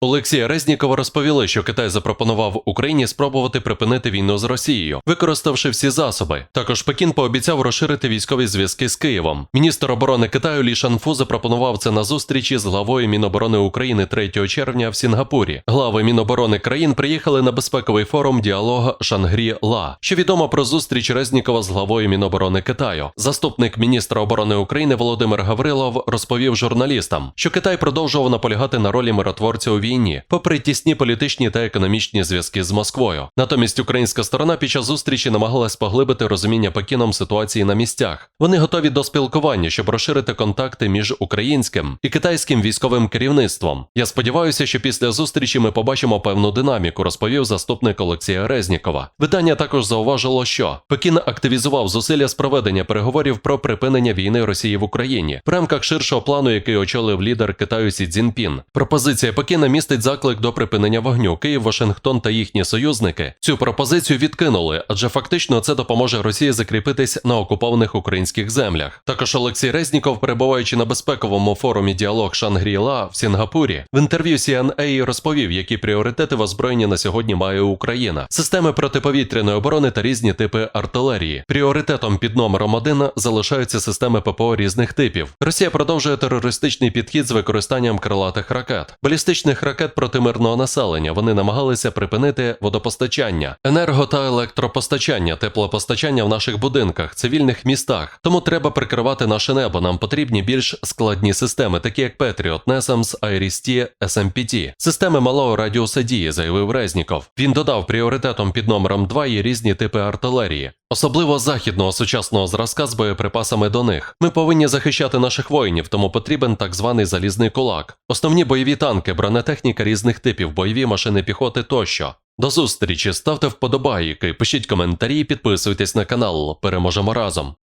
Олексія Резнікова розповіли, що Китай запропонував Україні спробувати припинити війну з Росією, використавши всі засоби. Також Пекін пообіцяв розширити військові зв'язки з Києвом. Міністр оборони Китаю Лі Шанфу запропонував це на зустрічі з главою Міноборони України 3 червня в Сінгапурі. Глави Міноборони країн приїхали на безпековий форум діалог Шангрі-Ла, що відомо про зустріч Резнікова з главою Міноборони Китаю. Заступник міністра оборони України Володимир Гаврилов розповів журналістам, що Китай продовжував наполягати на ролі миротворця у війні, попри тісні політичні та економічні зв'язки з Москвою. Натомість українська сторона під час зустрічі намагалась поглибити розуміння Пекіном ситуації на місцях. Вони готові до спілкування, щоб розширити контакти між українським і китайським військовим керівництвом. Я сподіваюся, що після зустрічі ми побачимо певну динаміку, розповів заступник Олексія Резнікова. Видання також зауважило, що Пекін активізував зусилля з проведення переговорів про припинення війни Росії в Україні в рамках ширшого плану, який очолив лідер Китаю Сі Цзіньпін. Пропозиція Пекіна містить заклик до припинення вогню. Київ, Вашингтон та їхні союзники цю пропозицію відкинули, адже фактично це допоможе Росії закріпитись на окупованих українських землях. Також Олексій Резніков, перебуваючи на безпековому форумі діалог Шангрі-Ла в Сінгапурі, в інтерв'ю CNN розповів, які пріоритети в озброєнні на сьогодні має Україна: системи протиповітряної оборони та різні типи артилерії. Пріоритетом під номером один залишаються системи ППО різних типів. Росія продовжує терористичний підхід з використанням крилатих ракет, балістичних ракет проти мирного населення. Вони намагалися припинити водопостачання, енерго та електропостачання, теплопостачання в наших будинках, цивільних містах. Тому треба прикривати наше небо. Нам потрібні більш складні системи, такі як Patriot, NESAMS, IRIS-T, SMPT. Системи малого радіуса дії, заявив Резніков. Він додав пріоритетом під номером 2 є різні типи артилерії. Особливо західного сучасного зразка з боєприпасами до них. Ми повинні захищати наших воїнів, тому потрібен так званий залізний кулак. Основні бойові танки, бронетехніка різних типів, бойові машини піхоти тощо. До зустрічі, ставте вподобайки, пишіть коментарі, підписуйтесь на канал. Переможемо разом.